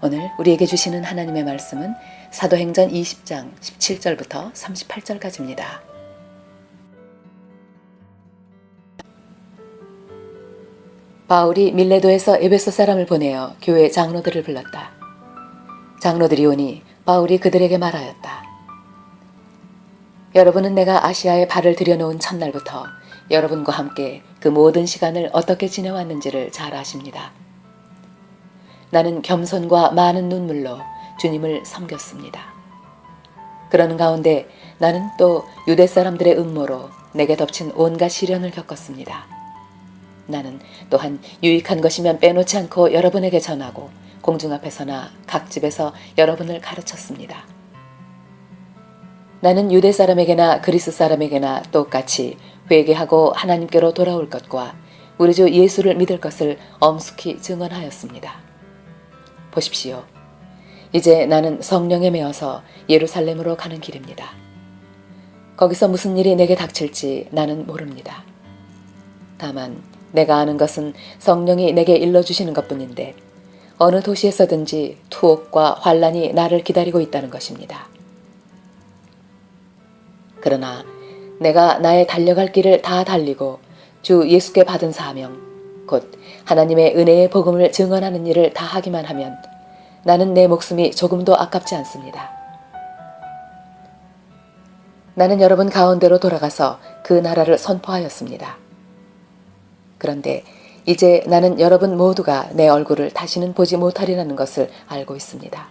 오늘 우리에게 주시는 하나님의 말씀은 사도행전 20장 17절부터 38절까지입니다. 바울이 밀레도에서 에베소 사람을 보내어 교회 장로들을 불렀다. 장로들이 오니 바울이 그들에게 말하였다. 여러분은 내가 아시아에 발을 들여놓은 첫날부터 여러분과 함께 그 모든 시간을 어떻게 지내왔는지를 잘 아십니다. 나는 겸손과 많은 눈물로 주님을 섬겼습니다. 그러는 가운데 나는 또 유대 사람들의 음모로 내게 덮친 온갖 시련을 겪었습니다. 나는 또한 유익한 것이면 빼놓지 않고 여러분에게 전하고 공중 앞에서나 각 집에서 여러분을 가르쳤습니다. 나는 유대 사람에게나 그리스 사람에게나 똑같이 회개하고 하나님께로 돌아올 것과 우리 주 예수를 믿을 것을 엄숙히 증언하였습니다. 보십시오. 이제 나는 성령에 매어서 예루살렘으로 가는 길입니다. 거기서 무슨 일이 내게 닥칠지 나는 모릅니다. 다만 내가 아는 것은 성령이 내게 일러주시는 것뿐인데 어느 도시에서든지 투옥과 환란이 나를 기다리고 있다는 것입니다. 그러나 내가 나의 달려갈 길을 다 달리고 주 예수께 받은 사명, 곧 하나님의 은혜의 복음을 증언하는 일을 다 하기만 하면 나는 내 목숨이 조금도 아깝지 않습니다. 나는 여러분 가운데로 돌아가서 그 나라를 선포하였습니다. 그런데 이제 나는 여러분 모두가 내 얼굴을 다시는 보지 못하리라는 것을 알고 있습니다.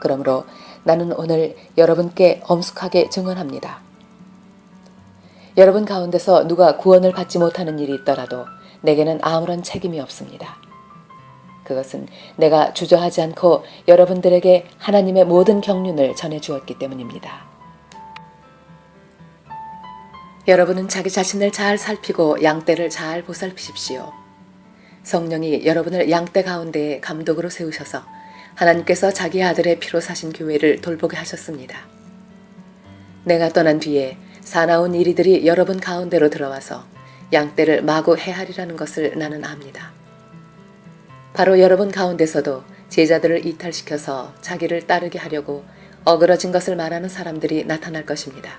그러므로 나는 오늘 여러분께 엄숙하게 증언합니다. 여러분 가운데서 누가 구원을 받지 못하는 일이 있더라도 내게는 아무런 책임이 없습니다. 그것은 내가 주저하지 않고 여러분들에게 하나님의 모든 경륜을 전해 주었기 때문입니다. 여러분은 자기 자신을 잘 살피고 양떼를 잘 보살피십시오. 성령이 여러분을 양떼 가운데에 감독으로 세우셔서 하나님께서 자기 아들의 피로 사신 교회를 돌보게 하셨습니다. 내가 떠난 뒤에 사나운 이리들이 여러분 가운데로 들어와서 양떼를 마구 해하리라는 것을 나는 압니다. 바로 여러분 가운데서도 제자들을 이탈시켜서 자기를 따르게 하려고 어그러진 것을 말하는 사람들이 나타날 것입니다.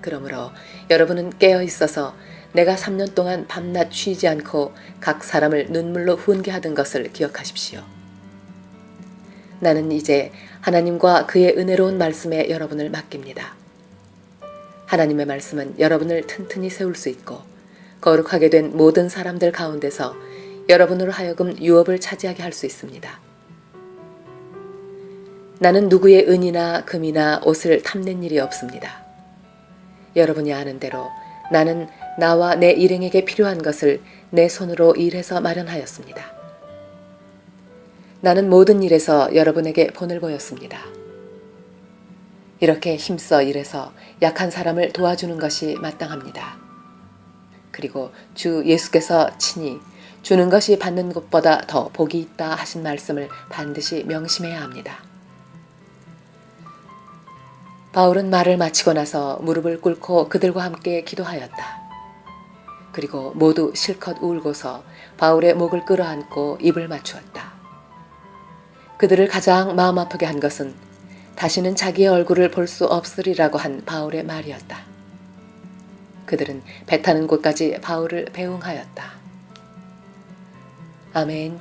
그러므로 여러분은 깨어 있어서 내가 3년 동안 밤낮 쉬지 않고 각 사람을 눈물로 훈계하던 것을 기억하십시오. 나는 이제 하나님과 그의 은혜로운 말씀에 여러분을 맡깁니다. 하나님의 말씀은 여러분을 튼튼히 세울 수 있고 거룩하게 된 모든 사람들 가운데서 여러분으로 하여금 유업을 차지하게 할 수 있습니다. 나는 누구의 은이나 금이나 옷을 탐낸 일이 없습니다. 여러분이 아는 대로 나는 나와 내 일행에게 필요한 것을 내 손으로 일해서 마련하였습니다. 나는 모든 일에서 여러분에게 본을 보였습니다. 이렇게 힘써 일해서 약한 사람을 도와주는 것이 마땅합니다. 그리고 주 예수께서 친히 주는 것이 받는 것보다 더 복이 있다 하신 말씀을 반드시 명심해야 합니다. 바울은 말을 마치고 나서 무릎을 꿇고 그들과 함께 기도하였다. 그리고 모두 실컷 울고서 바울의 목을 끌어안고 입을 맞추었다. 그들을 가장 마음 아프게 한 것은 다시는 자기의 얼굴을 볼 수 없으리라고 한 바울의 말이었다. 그들은 배 타는 곳까지 바울을 배웅하였다. 아멘.